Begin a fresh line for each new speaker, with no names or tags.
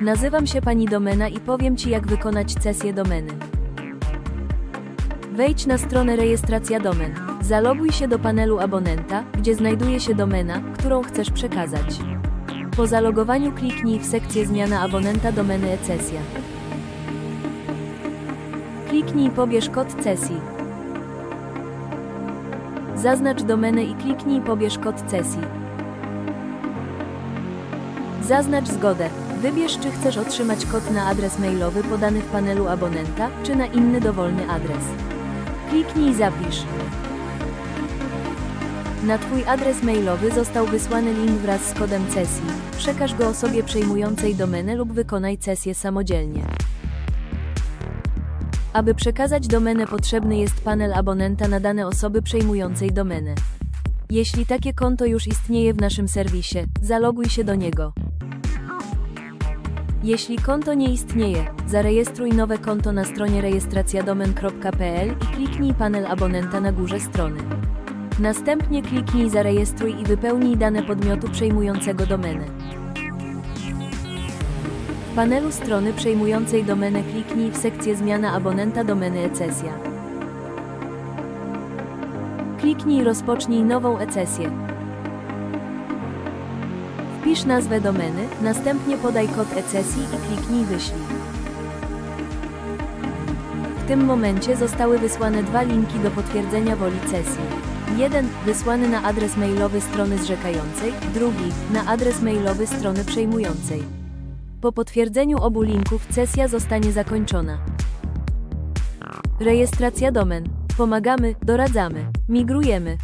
Nazywam się pani domena i powiem ci jak wykonać cesję domeny. Wejdź na stronę rejestracja domen. Zaloguj się do panelu abonenta, gdzie znajduje się domena, którą chcesz przekazać. Po zalogowaniu kliknij w sekcję zmiana abonenta domeny e-cesja. Kliknij pobierz kod cesji. Zaznacz domenę i kliknij pobierz kod cesji. Zaznacz zgodę. Wybierz czy chcesz otrzymać kod na adres mailowy podany w panelu abonenta, czy na inny dowolny adres. Kliknij zapisz. Na Twój adres mailowy został wysłany link wraz z kodem cesji. Przekaż go osobie przejmującej domenę lub wykonaj cesję samodzielnie. Aby przekazać domenę potrzebny jest panel abonenta na dane osoby przejmującej domenę. Jeśli takie konto już istnieje w naszym serwisie, zaloguj się do niego. Jeśli konto nie istnieje, zarejestruj nowe konto na stronie rejestracjadomen.pl i kliknij panel abonenta na górze strony. Następnie kliknij zarejestruj i wypełnij dane podmiotu przejmującego domenę. W panelu strony przejmującej domenę kliknij w sekcję zmiana abonenta domeny e-cesja. Kliknij rozpocznij nową e-cesję. Wpisz nazwę domeny, następnie podaj kod e-cesji i kliknij wyślij. W tym momencie zostały wysłane dwa linki do potwierdzenia woli cesji. Jeden wysłany na adres mailowy strony zrzekającej, drugi na adres mailowy strony przejmującej. Po potwierdzeniu obu linków cesja zostanie zakończona. Rejestracja domen. Pomagamy, doradzamy, migrujemy.